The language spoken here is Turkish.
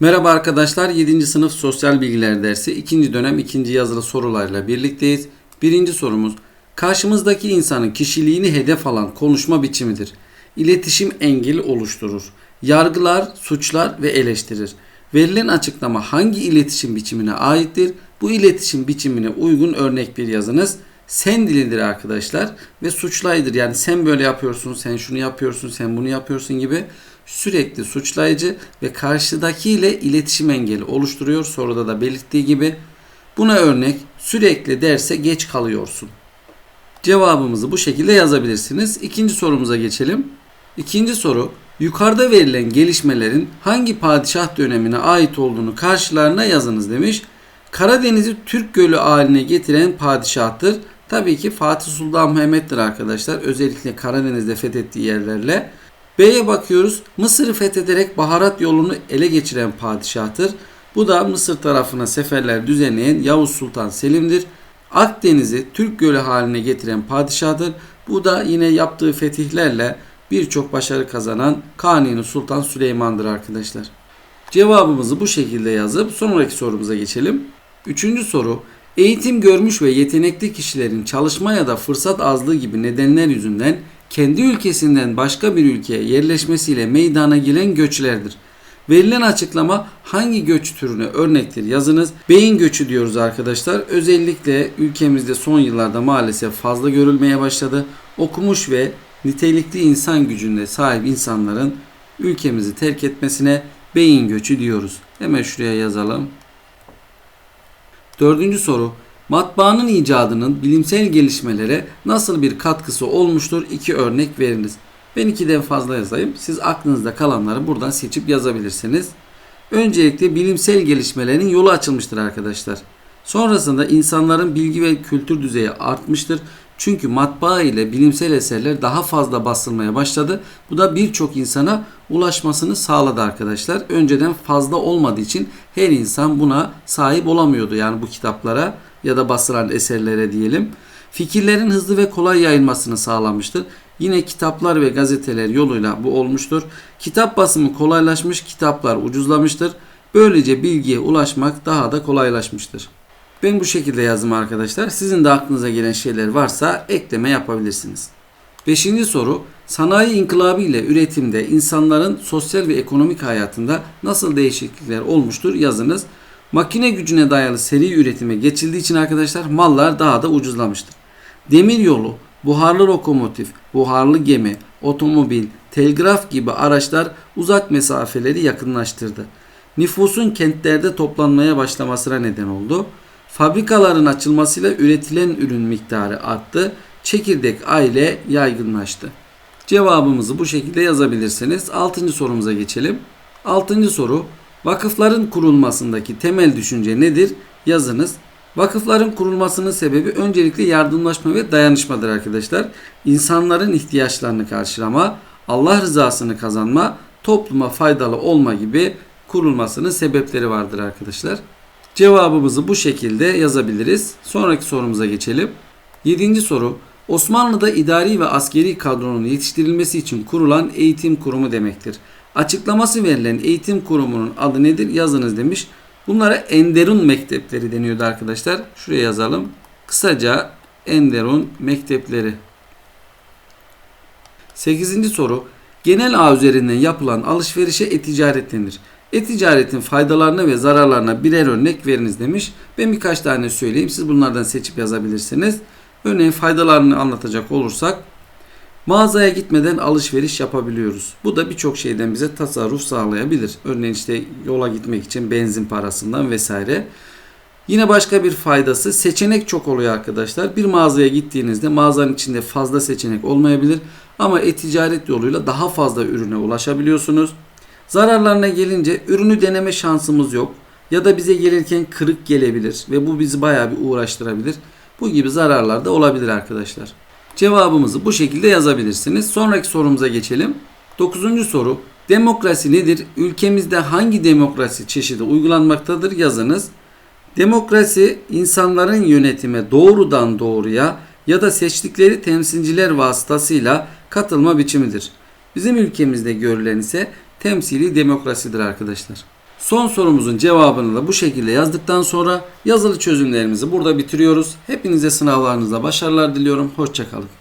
Merhaba arkadaşlar 7. sınıf sosyal bilgiler dersi 2. dönem 2. yazılı sorularla birlikteyiz. Birinci sorumuz karşımızdaki insanın kişiliğini hedef alan konuşma biçimidir. İletişim engeli oluşturur. Yargılar, suçlar ve eleştirir. Verilen açıklama hangi iletişim biçimine aittir? Bu iletişim biçimine uygun örnek bir yazınız. Sen dilidir arkadaşlar ve suçlayıdır. Yani sen böyle yapıyorsun, sen şunu yapıyorsun, sen bunu yapıyorsun gibi sürekli suçlayıcı ve karşıdakiyle iletişim engeli oluşturuyor. Soruda da belirttiği gibi. Buna örnek sürekli derse geç kalıyorsun. Cevabımızı bu şekilde yazabilirsiniz. İkinci sorumuza geçelim. İkinci soru yukarıda verilen gelişmelerin hangi padişah dönemine ait olduğunu karşılarına yazınız demiş. Karadeniz'i Türk Gölü haline getiren padişahtır. Tabii ki Fatih Sultan Mehmet'tir arkadaşlar. Özellikle Karadeniz'de fethettiği yerlerle. B'ye bakıyoruz. Mısır'ı fethederek baharat yolunu ele geçiren padişahtır. Bu da Mısır tarafına seferler düzenleyen Yavuz Sultan Selim'dir. Akdeniz'i Türk Gölü haline getiren padişahtır. Bu da yine yaptığı fetihlerle birçok başarı kazanan Kanuni Sultan Süleyman'dır arkadaşlar. Cevabımızı bu şekilde yazıp sonraki sorumuza geçelim. Üçüncü soru. Eğitim görmüş ve yetenekli kişilerin çalışma ya da fırsat azlığı gibi nedenler yüzünden kendi ülkesinden başka bir ülkeye yerleşmesiyle meydana gelen göçlerdir. Verilen açıklama hangi göç türüne örnektir yazınız. Beyin göçü diyoruz arkadaşlar. Özellikle ülkemizde son yıllarda maalesef fazla görülmeye başladı. Okumuş ve nitelikli insan gücüne sahip insanların ülkemizi terk etmesine beyin göçü diyoruz. Hemen şuraya yazalım. Dördüncü soru. Matbaanın icadının bilimsel gelişmelere nasıl bir katkısı olmuştur? İki örnek veriniz. Ben ikiden fazla yazayım. Siz aklınızda kalanları buradan seçip yazabilirsiniz. Öncelikle bilimsel gelişmelerin yolu açılmıştır arkadaşlar. Sonrasında insanların bilgi ve kültür düzeyi artmıştır. Çünkü matbaa ile bilimsel eserler daha fazla basılmaya başladı. Bu da birçok insana ulaşmasını sağladı arkadaşlar. Önceden fazla olmadığı için her insan buna sahip olamıyordu yani bu kitaplara ya da basılan eserlere diyelim. Fikirlerin hızlı ve kolay yayılmasını sağlamıştır. Yine kitaplar ve gazeteler yoluyla bu olmuştur. Kitap basımı kolaylaşmış, kitaplar ucuzlamıştır. Böylece bilgiye ulaşmak daha da kolaylaşmıştır. Ben bu şekilde yazdım arkadaşlar. Sizin de aklınıza gelen şeyler varsa ekleme yapabilirsiniz. Beşinci soru. Sanayi inkılabı ile üretimde insanların sosyal ve ekonomik hayatında nasıl değişiklikler olmuştur yazınız. Makine gücüne dayalı seri üretime geçildiği için arkadaşlar mallar daha da ucuzlamıştır. Demir yolu, buharlı lokomotif, buharlı gemi, otomobil, telgraf gibi araçlar uzak mesafeleri yakınlaştırdı. Nüfusun kentlerde toplanmaya başlamasına neden oldu. Fabrikaların açılmasıyla üretilen ürün miktarı arttı. Çekirdek aile yaygınlaştı. Cevabımızı bu şekilde yazabilirsiniz. Altıncı sorumuza geçelim. Altıncı soru. Vakıfların kurulmasındaki temel düşünce nedir? Yazınız. Vakıfların kurulmasının sebebi öncelikle yardımlaşma ve dayanışmadır arkadaşlar. İnsanların ihtiyaçlarını karşılama, Allah rızasını kazanma, topluma faydalı olma gibi kurulmasının sebepleri vardır arkadaşlar. Cevabımızı bu şekilde yazabiliriz. Sonraki sorumuza geçelim. Yedinci soru. Osmanlı'da idari ve askeri kadronun yetiştirilmesi için kurulan eğitim kurumu demektir. Açıklaması verilen eğitim kurumunun adı nedir? Yazınız demiş. Bunlara Enderun mektepleri deniyordu arkadaşlar. Şuraya yazalım. Kısaca Enderun mektepleri. Sekizinci soru. Genel ağ üzerinden yapılan alışverişe e-ticaret denir. E-ticaretin faydalarına ve zararlarına birer örnek veriniz demiş. Ben birkaç tane söyleyeyim. Siz bunlardan seçip yazabilirsiniz. Örneğin faydalarını anlatacak olursak mağazaya gitmeden alışveriş yapabiliyoruz. Bu da birçok şeyden bize tasarruf sağlayabilir. Örneğin işte yola gitmek için benzin parasından vesaire. Yine başka bir faydası seçenek çok oluyor arkadaşlar. Bir mağazaya gittiğinizde mağazanın içinde fazla seçenek olmayabilir ama e-ticaret yoluyla daha fazla ürüne ulaşabiliyorsunuz. Zararlarına gelince ürünü deneme şansımız yok ya da bize gelirken kırık gelebilir ve bu bizi bayağı bir uğraştırabilir. Bu gibi zararlar da olabilir arkadaşlar. Cevabımızı bu şekilde yazabilirsiniz. Sonraki sorumuza geçelim. Dokuzuncu soru. Demokrasi nedir? Ülkemizde hangi demokrasi çeşidi uygulanmaktadır? Yazınız. Demokrasi insanların yönetime doğrudan doğruya ya da seçtikleri temsilciler vasıtasıyla katılma biçimidir. Bizim ülkemizde görülen ise temsili demokrasidir arkadaşlar. Son sorumuzun cevabını da bu şekilde yazdıktan sonra yazılı çözümlerimizi burada bitiriyoruz. Hepinize sınavlarınızda başarılar diliyorum. Hoşçakalın.